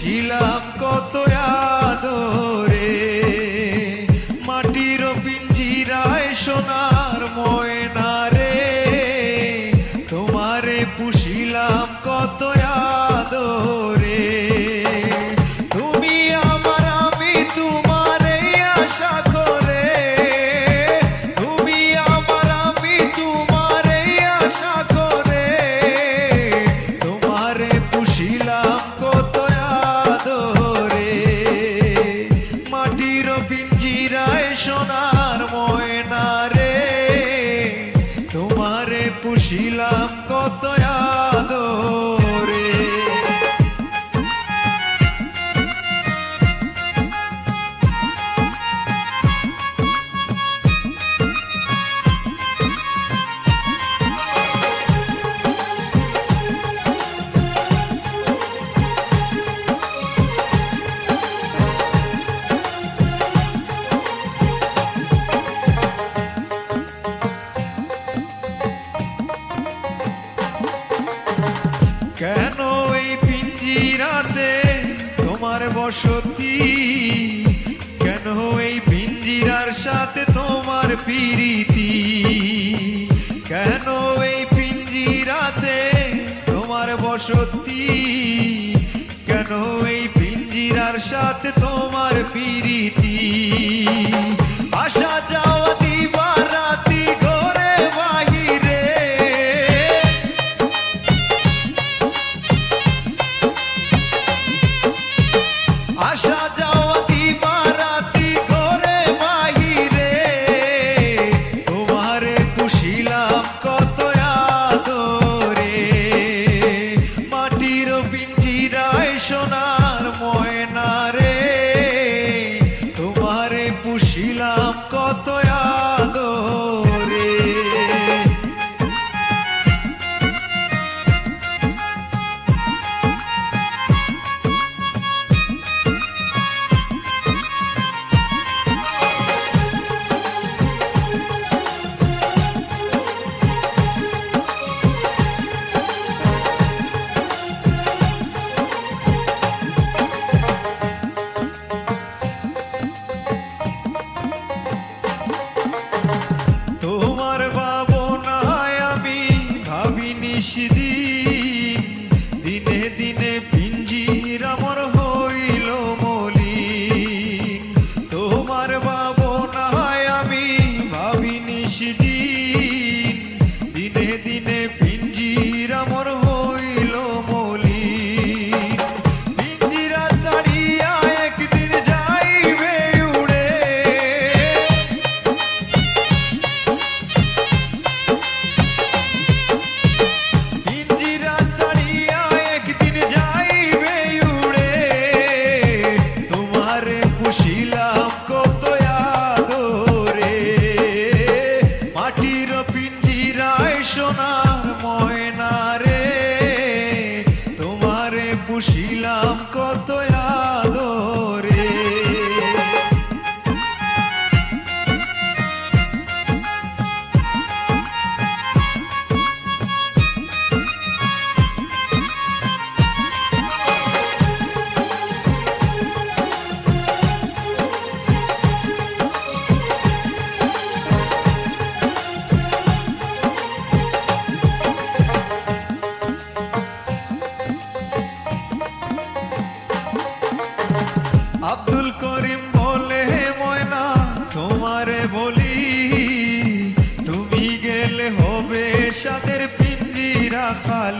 ছিলাম কত আদরে ছিলাম কত আদর। সত্যি? কেন এই পিঞ্জিরার সাথে তোমার পিরিতি? কেন এই পিঞ্জিরাতে তোমার বসতি? কেন এই পিঞ্জিরার সাথে তোমার পিরিতি? বিদায় সোনা। ಕುಶೀಲಾ আব্দুল করিম বলে ময়না তোমারে বলি তুমি গেলে হবে সাদের পিন্দিরা খালি